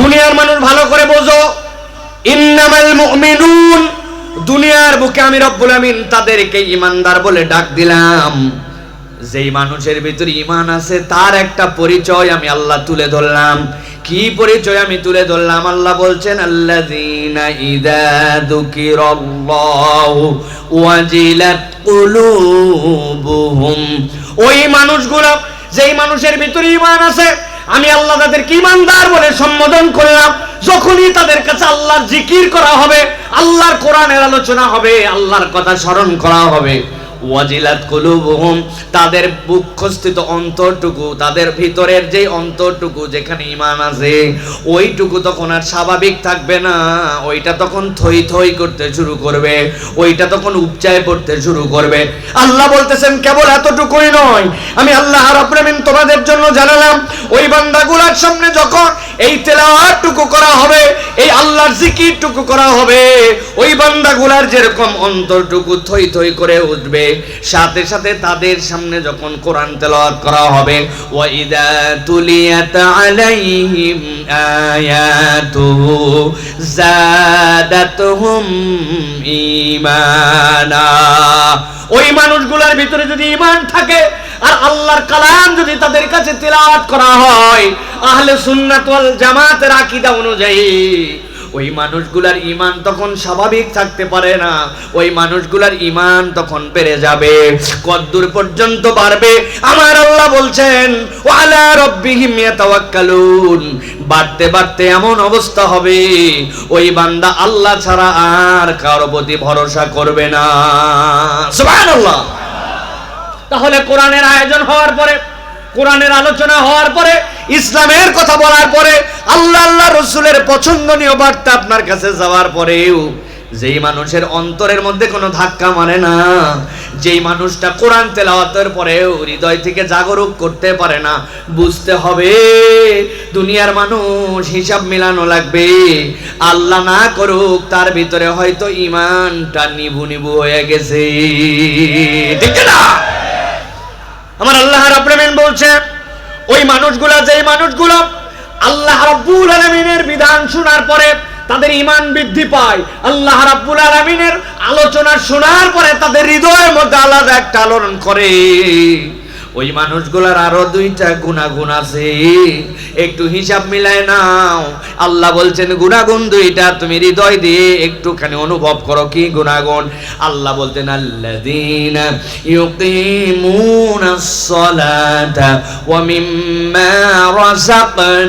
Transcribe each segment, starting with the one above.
দুনিয়ার মানুষ ভালো করে বোঝো। ইন্নামাল দুনিয়ার বুকে আমি রব্বুল আমিন তাদেরকে ইমানদার বলে ডাক দিলাম। যেই মানুষের ভিতরে ইমান আছে, তার একটা পরিচয় আমি আল্লাহ তুলে ধরলাম। কি পরিচয় আমি তুলে ধরলাম? আল্লাহ বলছেন, আল্লাযীনা ইযা যুকিরাল্লাহু ওয়াজিলাত কুলুবুহুম। ওই মানুষগুলো, যেই মানুষের ভিতরে ইমান আছে আমি আল্লাহ তাদেরকে ইমানদার বলে সম্বোধন করলাম। যখনই তাদের কাছে আল্লাহর জিকির করা হবে, আল্লাহর কোরআনের আলোচনা হবে, আল্লাহর কথা স্মরণ করা হবে। ওয়াজিলাত কুলুবুহুম, তাদের বুকস্থিত অন্তরটুকু, তাদের ভিতরের যে অন্তরটুকু যেখানে ঈমান আছে, ওইটুকু তখন আর স্বাভাবিক থাকবে না। ওইটা তখন থই থই করতে শুরু করবে, ওইটা তখন উপচায় পড়তে শুরু করবে। আল্লাহ বলতেছেন, কেবল এতটুকুই নয়। আমি আল্লাহ রাব্বুল তোমাদের জন্য জানালাম। ওই বান্দাগুলার সামনে যখন এই তেলাওয়াতটুকু করা হবে, এই আল্লাহর জিকিরটুকু করা হবে, ওই বান্দাগুলার যেরকম অন্তরটুকু থই থই করে উঠবে সাথে সাথে তাদের সামনে যখন কোরআন তেলাওয়াত করা হবে, ওয়াইদা তুলিয়াত আলাইহিম আয়াতুহু জাদাতুহুম ঈমানা। ওই মানুষগুলোর ভিতরে যদি ঈমান থাকে, আর আল্লাহর কালাম যদি তাদের কাছে তেলাওয়াত করা হয়, আহলে সুন্নাত ওয়াল জামাতের আকীদা অনুযায়ী ওই মানুষগুলার ইমান তখন স্বাভাবিক থাকতে পারে না। ওই মানুষগুলার ইমান তখন বেড়ে যাবে। কদ্দূর পর্যন্ত বাড়বে? আমার আল্লাহ বলছেন, ওয়ালা রব্বিহিম ইয়াতাওয়াক্কালুন। বাড়তে বাড়তে এমন অবস্থা হবে, ওই বান্দা আল্লাহ ছাড়া আর কারও প্রতি ভরসা করবে না। সুবহানাল্লাহ। তাহলে কোরআনের আয়োজন হওয়ার পরে, কোরআনের আলোচনা হওয়ার পরে, ইসলামের কথা বলার পরে আল্লাহ আল্লাহ রসুলের পছন্দনীয় বার্তা আপনার কাছে যাওয়ার পরেও, যেই মানুষের অন্তরের মধ্যে কোনো ধাক্কা মারে না, যেই মানুষটা কোরআন তেলাওয়াতের পরেও হৃদয় থেকে জাগরুক করতে পারে না, বুঝতে হবে দুনিয়ার মানুষ হিসাব মিলানো লাগবে। আল্লাহ না করুক, তার ভিতরে হয়তো ইমানটা নিবু নিবু হয়ে গেছে। ঠিক না? আমার আল্লাহ রাব্বুল আলামিন বলছে, ওই মানুষগুলা যেই মানুষগুলো আল্লাহ রাব্বুল আলামিনের বিধান শোনার পরে তাদের ঈমান বৃদ্ধি পায়। আল্লাহ রাব্বুল আলামিনের আলোচনা শোনার পরে তাদের হৃদয়ের মধ্যে আলাদা একটা আলোড়ন করে। ওই মানুষগুলার আরও দুইটা গুণাগুণ আছে। একটু হিসাব মিলায় নাও। আল্লাহ বলছেন, গুণাগুণ দুইটা তুমি হৃদয় দিয়ে একটুখানি অনুভব করো, কি গুণাগুণ? আল্লাহ বলতেন, আল্লাযীনা ইউকিমুনাস সালাতা ওয়া মিম্মা রাযাকনাহুম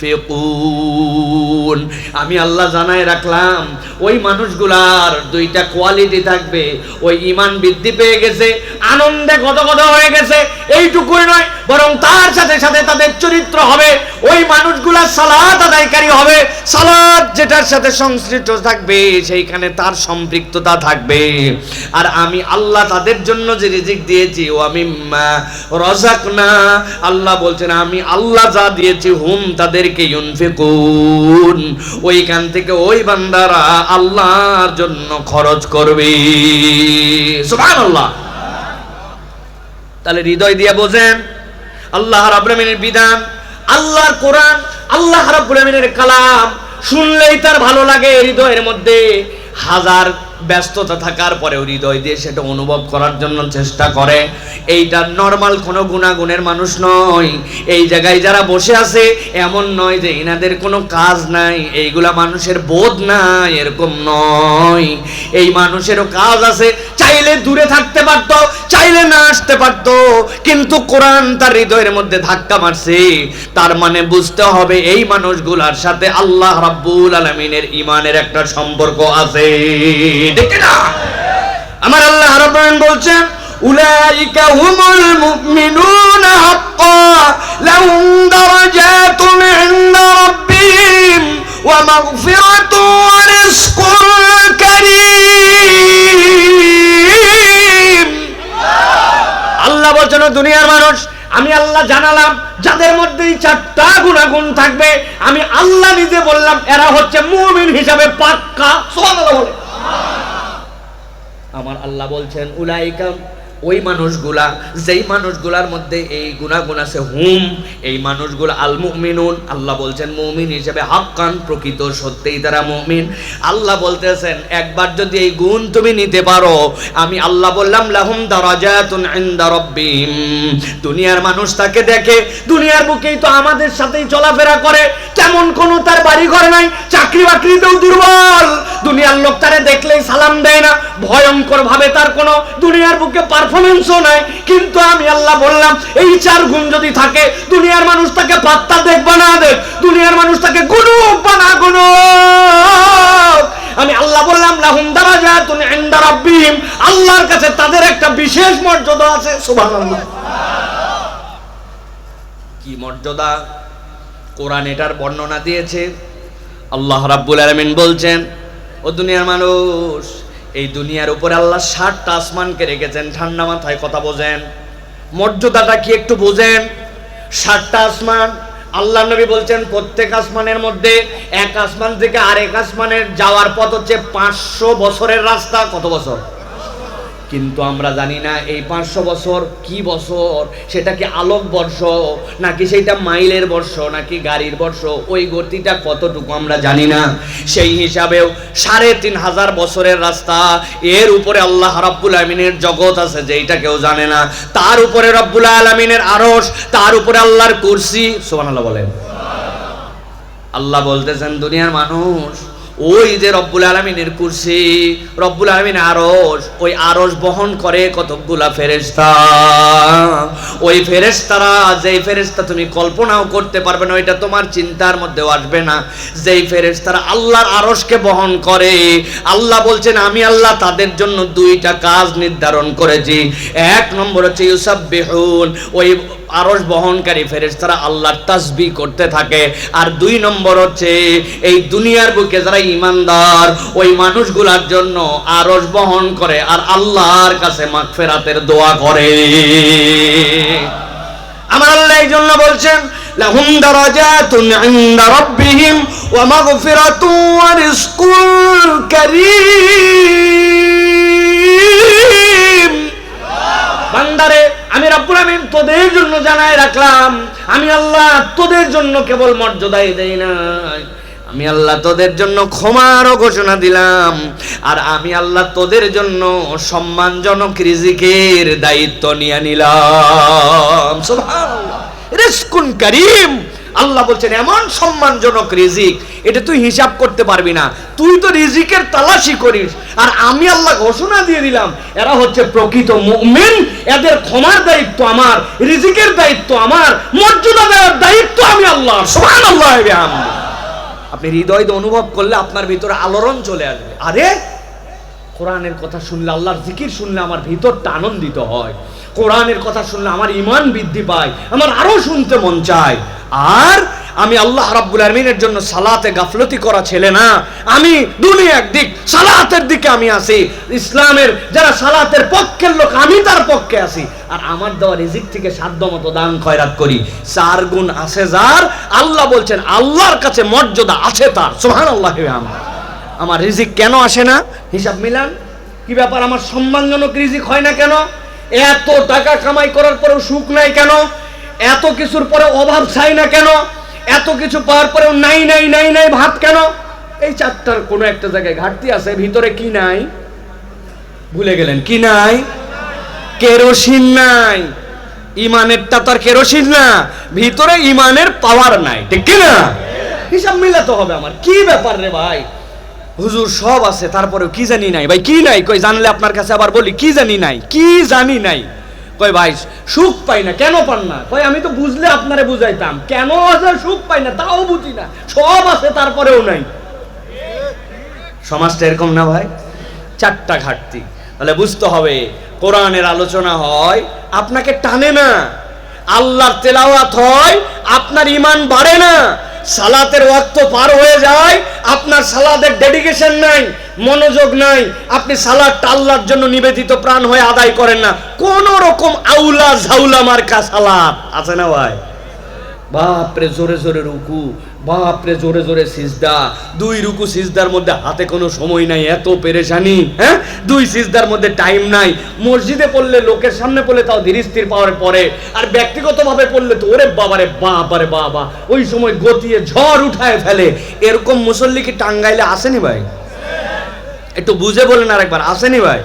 ইউনফিকুন আমি আল্লাহ জানাই রাখলাম, ওই মানুষগুলার দুইটা কোয়ালিটি থাকবে, ওই ঈমান বৃদ্ধি পেয়ে গেছে, আনন্দে গদগদ হয়ে গেছে, এইটুকুই নয়, বরং তার সাথে সাথে তাদের চরিত্র হবে, ওই মানুষগুলা সালাত আদায়কারী হবে, সালাত যেটার সাথে সংশ্লিষ্ট থাকবে, সেইখানে তার সম্পৃক্ততা থাকবে। আর আমি আল্লাহ তাদের জন্য যে রিজিক দিয়েছি ও আমি রজাক না আল্লাহ বলছেন, আমি আল্লাহ যা দিয়েছি, হুম তাদেরকে ইউনফিকুন। ওইখান থেকে ওই বান্দারা আল্লাহর জন্য খরচ করবে। সুবহানাল্লাহ। তাহলে হৃদয় দিয়ে বোঝেন, আল্লাহ রাব্বুল আমিনের বিধান, আল্লাহর কোরআন, আল্লাহ রাব্বুল আমিনের কালাম। শুনলেই তার ভালো লাগে হৃদয়ের মধ্যে। হাজার ব্যস্ততা থাকার পরেও হৃদয় দিয়ে সেটা অনুভব করার জন্য চেষ্টা করে। এইটা নর্মাল কোনো গুণাগুণের মানুষ নয়। এই জায়গায় যারা বসে আছে, এমন নয় যে এনাদের কোনো কাজ নাই, এইগুলা মানুষের বোধ নাই, এরকম নয়। এই মানুষেরও কাজ আছে চাইলে দূরে থাকতে পারতো, চাইলে না আসতে পারতো। কিন্তু কোরআন তার হৃদয়ের মধ্যে ধাক্কা মারছে। তার মানে বুঝতে হবে এই মানুষগুলার সাথে আল্লাহ রাব্বুল আলামিনের ইমানের একটা সম্পর্ক আছে। ঠিক না আমার আল্লাহ রাব্বুল বলছেন, উলাইকা হুমুল মুমিনুনা হাক্কা, লাহুম দারাজাতুন ইনদা রাব্বিহিম ওয়া মাগফিরাতুন দুনিয়ার মানুষ, আমি আল্লাহ জানালাম, যাদের মধ্যে এই চারটা গুণাগুণ থাকবে, আমি আল্লাহ নিজে বললাম, এরা হচ্ছে মুমিন হিসাবে পাক্কা। বলে। আমার আল্লাহ বলছেন, উলাইকা ওই মানুষগুলা, যেই মানুষগুলার মধ্যে এই গুণাগুণ আছে, হুম, এই মানুষগুলো আল মুমিনুন আল্লাহ বলছেন মুমিন হিসেবে হাক্কান প্রকৃত সত্যিই তারা মুমিন। আল্লাহ বলতেছেন, একবার যদি এই গুণ তুমি নিতে পারো, আমি আল্লাহ বললাম, লাহুম দারাজাতুন ইনদা রাব্বিহিম। দুনিয়ার মানুষ তাকে দেখে, দুনিয়ার বুকেই তো আমাদের সাথেই চলাফেরা করে তেমন কোনো তার বাড়ি ঘর নাই চাকরি বাকরিতেও দুর্বল। দুনিয়ার লোক তারে দেখলেই সালাম দেয় না। ভয়ঙ্কর ভাবে তার কোনো দুনিয়ার বুকে পারফরমেন্সও নাই। কিন্তু আমি আল্লাহ বললাম, এই চার গুণ যদি থাকে, দুনিয়ার মানুষ তাকে পাত্তা দেখবা না দেখ। দুনিয়ার মানুষ তাকে গুণুক বানা গুণুক আমি আল্লাহ বললাম, লাহুম দারাজাতুন ইনদা রাব্বিহিম। আল্লাহর কাছে তাদের একটা বিশেষ মর্যাদা আছে, সুবহানাল্লাহ। কি মর্যাদা? কোরআন এটার বর্ণনা দিয়েছে। আল্লাহ রাব্বুল আলামিন বলছেন, ও দুনিয়ার মানুষ, এই দুনিয়ার উপরে আল্লাহ ষাটটা আসমানকে রেখেছেন, ঠান্ডা মাথায় কথা বোঝেন। মর্যাদাটা কি একটু বোঝেন? ষাটটা আসমান, আল্লাহ নবী বলছেন, প্রত্যেক আসমানের মধ্যে এক আসমান থেকে আরেক আসমানের যাওয়ার পথ হচ্ছে পাঁচশো বছরের রাস্তা। কত বছর? কিন্তু আমরা জানি না এই পাঁচশো বছর কি বছর, সেটা কি আলোক বর্ষ, নাকি সেটা মাইলের বর্ষ, নাকি গাড়ির বর্ষ, ওই গতিটা কতটুকু আমরা জানি না। সেই হিসাবেও সাড়ে তিন হাজার বছরের রাস্তা, এর উপরে আল্লাহ রাব্বুল আলমিনের জগৎ আছে যেইটা কেউ জানে না। তার উপরে রব্বুল আলমিনের আরস তার উপরে আল্লাহর কুরসি সোহানাল্লাহ বলেন। আল্লাহ বলতেছেন, দুনিয়ার মানুষ ওই যে রব্বুল আলমিনের কুরসি, রব্বুল আলমিন আরস ওই আরস বহন করে কতকগুলা ফেরেস্তা ওই ফেরেস্তারা যেই ফেরেস্তা তুমি কল্পনাও করতে পারবে না, ওইটা তোমার চিন্তার মধ্যেও আসবে না। যেই ফেরেস্তারা আল্লাহর আরসকে বহন করে, আল্লাহ বলছেন, আমি আল্লাহ তাদের জন্য দুইটা কাজ নির্ধারণ করেছি। এক নম্বর হচ্ছে ইউসাব বেহুন ওই আরস বহনকারী ফেরেশতারা আল্লাহর তাসবি করতে থাকে। আর দুই নম্বর হচ্ছে, এই দুনিয়ার বুকে যারা ইমানদার ওই মানুষগুলার জন্য আরস বহন করে আর আল্লাহর কাছে মাগফিরাতের দোয়া করে। আমার আল্লাহ এই জন্য বলছেন, লাহুম দারাজাতুন ইনদা রাব্বিহিম ওয়া মাগফিরাতুন ওয়া রিজকুন কারীম। বান্দারে রব্বুল তোদের জন্য জানাই রাখলাম। আমি আল্লাহ তোদের জন্য কেবল মর্যাদাই দেই না আমি আল্লাহ তোদের জন্য ক্ষমারও ঘোষণা দিলাম। আর আমি আল্লাহ তোদের জন্য সম্মানজনক রিজিকের দায়িত্ব নিয়ে নিলাম। কারীম। আল্লাহ বলছেন, এমন সম্মানজনক রিজিক, এটা তুই হিসাব করতে পারবি না। তুই তো রিজিকের তালাশি করিস। আর আমি আল্লাহ ঘোষণা দিয়ে দিলাম, এরা হচ্ছে প্রকৃত মুমিন। এদের ক্ষমার দায়িত্ব আমার, রিজিকের দায়িত্ব আমার, মর্যাদা দেওয়ার দায়িত্ব আমি আল্লাহ সুবহানাল্লাহ বিহামদি আপনি হৃদয় দিয়ে অনুভব করলে আপনার ভিতরে আলোড়ন চলে আসবে। আরে, কোরআনের কথা শুনলে আল্লাহর জিকির শুনলে আমার ভিতরটা আনন্দিত হয়। কোরআনের কথা শুনলে আমার ইমান বৃদ্ধি পায়, আমার আরও শুনতে মন চায়। আর আমি আল্লাহ রাব্বুল আলমিনের জন্য সালাতে গাফলতি করা ছেলে না। আমি দুনিয়া একদিক, সালাতের দিকে আমি আসি ইসলামের যারা সালাতের পক্ষের লোক, আমি তার পক্ষে আসি আর আমার দেওয়া রিজিক থেকে সাধ্য মতো দান খয়রাত করি। চার গুণ আছে যার, আল্লাহ বলছেন, আল্লাহর কাছে মর্যাদা আছে তার। সোহান আল্লাহ আমার। আমার রিজিক কেন আসে না? হিসাব মিলান। কি ব্যাপার? আমার সম্মানজনক রিজিক হয় না কেন? এত টাকা কামাই করার পরেও সুখ নাই কেন? এত কিছুর পরে অভাব চাই না কেন? এত কিছু পাওয়ার পরেও নাই নাই নাই নাই ভাত কেন? এই চারটার কোনো একটা জায়গায় ঘাটতি আছে, ভিতরে কি নাই? ভুলে গেলেন, কি নাই? কেরোসিন নাই। ইমানেরটা তো আর কেরোসিন না, ভিতরে ইমানের পাওয়ার নাই, ঠিক কি না? হিসাব মিলাতে হবে আমার, কি ব্যাপার রে ভাই? হুজুর সব আছে, তারপরেও কি জানি নাই? ভাই, কি নাই? কই জানলে আপনার কাছে আবার বলি, কি জানি নাই? কি জানি নাই? কই ভাই, সুখ পাই না, কেন পান না? কই আমি তো বুঝলে আপনারে বুঝাইতাম। কেন আছে সুখ পাই না, তাও বুঝি না। সব আছে, তারপরেও নাই। সমাজটা এরকম না ভাই? চারটা ঘাটতি। তাহলে বুঝতে হবে, কোরআনের আলোচনা হয়, আপনাকে টানে না। আল্লাহর তেলাওয়াত হয়, আপনার ইমান বাড়ে না। সালাতের ওয়াক্ত পার হয়ে যায়, আপনার সালাদের ডেডিকেশন নাই। মনোযোগ নাই। আপনি সালাদটা আল্লাহর জন্য নিবেদিত প্রাণ হয়ে আদায় করেন না। কোন রকম আউলা ঝাউলা মার্কা সালাদ। আছে না ভাই? বাপরে, জোরে জোরে রুকু। বাপরে, জোরে জোরে সিজদা। দুই রুকু সিজদার মধ্যে হাতে কোনো সময় নাই, এত পেরেশানি হ্যাঁ? দুই সিজদার মধ্যে টাইম নাই। মসজিদে পড়লে, লোকের সামনে পড়লে তাও ধীর স্থির পাওয়ার পরে। আর ব্যক্তিগতভাবে পড়লে তো ওরে বাবারে বাবারে, বাবা। ওই সময় গতিয়ে ঝড় উঠায় ফেলে। এরকম মুসল্লি কি টাঙ্গাইলে আসেনি ভাই? একটু বুঝে বলেন আর একবার আসেনি ভাই?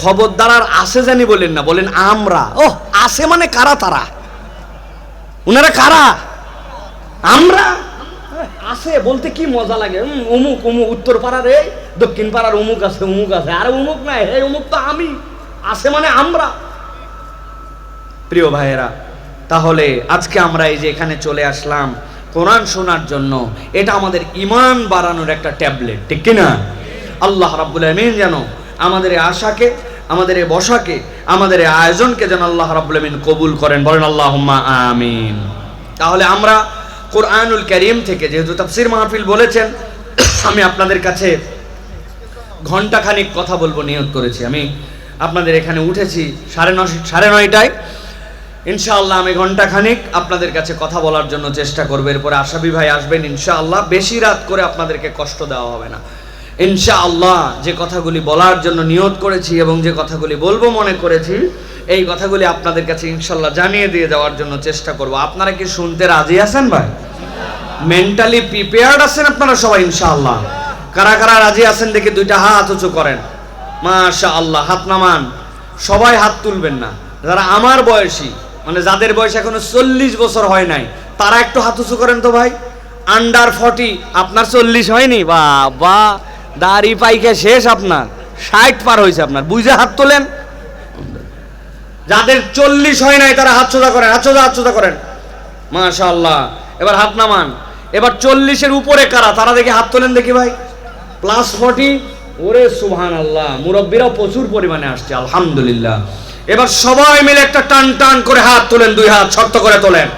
খবরদার আর আসে জানি বলেন না বলেন আমরা। ও আসে মানে কারা তারা? উনারা কারা? আমরা? আছে বলতে কি মজা লাগে? অমুক অমুক উত্তর পাড়ার এই দক্ষিণ পাড়ার অমুক আছে অমুক আছে। আরে অমুক নাই হে অমুক তো আমি। আছে মানে আমরা। প্রিয় ভাইয়েরা তাহলে আজকে আমরা এই যে এখানে চলে আসলাম কোরআন শোনার জন্য। এটা আমাদের ইমান বাড়ানোর একটা ট্যাবলেট ঠিক কিনা? আল্লাহ রাব্বুল আমিন যেন আমাদের এই আশাকে, আমাদের এই বসাকে, আমাদের এই আয়োজনকে যেন আল্লাহ রাব্বুল আমিন কবুল করেন। বলেন আল্লাহুম্মা আমিন। তাহলে আমরা কোরআনুল করিম থেকে যেহেতু তাফসির মাহফিল বলেছেন, আমি আপনাদের কাছে ঘন্টাখানিক কথা বলব, নিয়ত করেছি। আমি আপনাদের এখানে উঠেছি সাড়ে ন সাড়ে নয়টায়। ইনশাআল্লাহ আমি ঘন্টাখানিক আপনাদের কাছে কথা বলার জন্য চেষ্টা করব। এরপরে আশাবি ভাই আসবেন, ইনশাআল্লাহ। বেশি রাত করে আপনাদেরকে কষ্ট দেওয়া হবে না। ইনশাআল্লাহ যে কথাগুলি বলার জন্য নিয়ত করেছি এবং যে কথাগুলি বলব মনে করেছি, এই কথাগুলি আপনাদের কাছে ইনশাল্লাহ জানিয়ে দিয়ে যাওয়ার জন্য চেষ্টা করব। আপনারা কি শুনতে রাজি আছেন ভাই? মেন্টালি প্রিপেয়ার্ড আছেন আপনারা সবাই ইনশাআল্লাহ? কারা কারা রাজি আছেন দেখে দুইটা হাত উঁচু করেন। মাশা আল্লাহ হাত নামান। সবাই হাত তুলবেন না। যারা আমার বয়সী মানে যাদের বয়স এখনও চল্লিশ বছর হয় নাই, তারা একটু হাত উঁচু করেন তো ভাই। আন্ডার ফর্টি আপনার চল্লিশ হয়নি? বাবা। দাড়ি পাইকে শেষ আপনার, ষাট পার হয়েছে আপনার, বুঝে হাত তোলেন। যাদের চল্লিশ হয় নাই, তারা হাত সোজা করেন, হাত সোজা হাত সোজা করেন। মাশা আল্লাহ এবার হাত নামান। এবার চল্লিশের উপরে কারা, তারা দেখে হাত তোলেন দেখি ভাই। প্লাস ফর্টি ওরে সুহান আল্লাহ মুরব্বীরাও প্রচুর পরিমাণে আসছে, আলহামদুলিল্লাহ। এবার সবাই মিলে একটা টান টান করে হাত তোলেন, দুই হাত শক্ত করে তোলেন।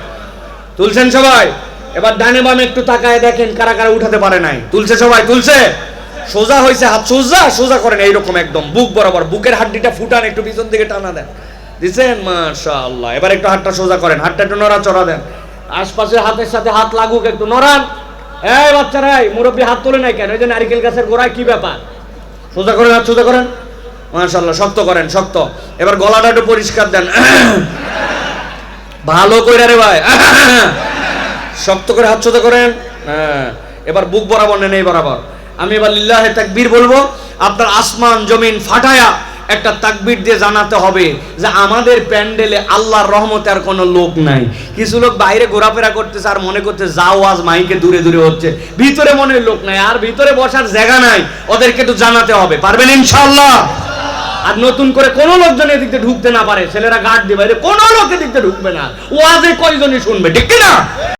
তুলছেন সবাই? এবার ডানে বামে একটু তাকায় দেখেন কারা কারা উঠাতে পারে নাই। তুলছে সবাই, তুলছে। সোজা হয়েছে হাত, সোজা সোজা করেন, এইরকম একদম। বুক বরাবর, বুকের হাড্ডিটা ফুটান, একটু পিছন দিকে টানা দেন। দিছেন? মাশাআল্লাহ। এবার একটু হাতটা সোজা করেন, হাতটা একটু নড়া চড়া দেন। আশপাশের হাতের সাথে হাত লাগুক, একটু নড়ান। এই বাচ্চারা, এই মুরব্বী হাত তোলে নাই কেন? ওই যে নারিকেল গাছের গোড়ায় কি ব্যাপার? সোজা করেন, হাত সোজা করেন। মাশাআল্লাহ, শক্ত করেন, শক্ত। এবার গলাটা একটু পরিষ্কার দেন। ভালো করে রে ভাই। শক্ত করে হাত সোজা করেন। হ্যাঁ। এবার বুক বরাবর নেন, এই বরাবর। আমি এবার লিল্লাহে তাকবীর বলব, আপনার আসমান, জমিন ফাটায়া একটা তাকবীর দিয়ে জানাতে হবে যে আমাদের প্যান্ডেলে আল্লাহর রহমতে আর কোনো লোক নাই। কিছু লোক বাইরে ঘোরাফেরা করতেছে আর মনে করতে যাও, আজ মাইকে দূরে দূরে হচ্ছে। ভিতরে মনে লোক নাই, আর ভিতরে বসার জায়গা নাই। ওদেরকে একটু জানাতে হবে। পারবেন ইনশাআল্লাহ? আর নতুন করে কোন লোকজন এদিক দিয়ে ঢুকতে না পারে। ছেলেরা গার্ড দিবে কোনো লোক এদিক দিয়ে ঢুকবে না। ওয়াজে কয়জনই শুনবে, ঠিক না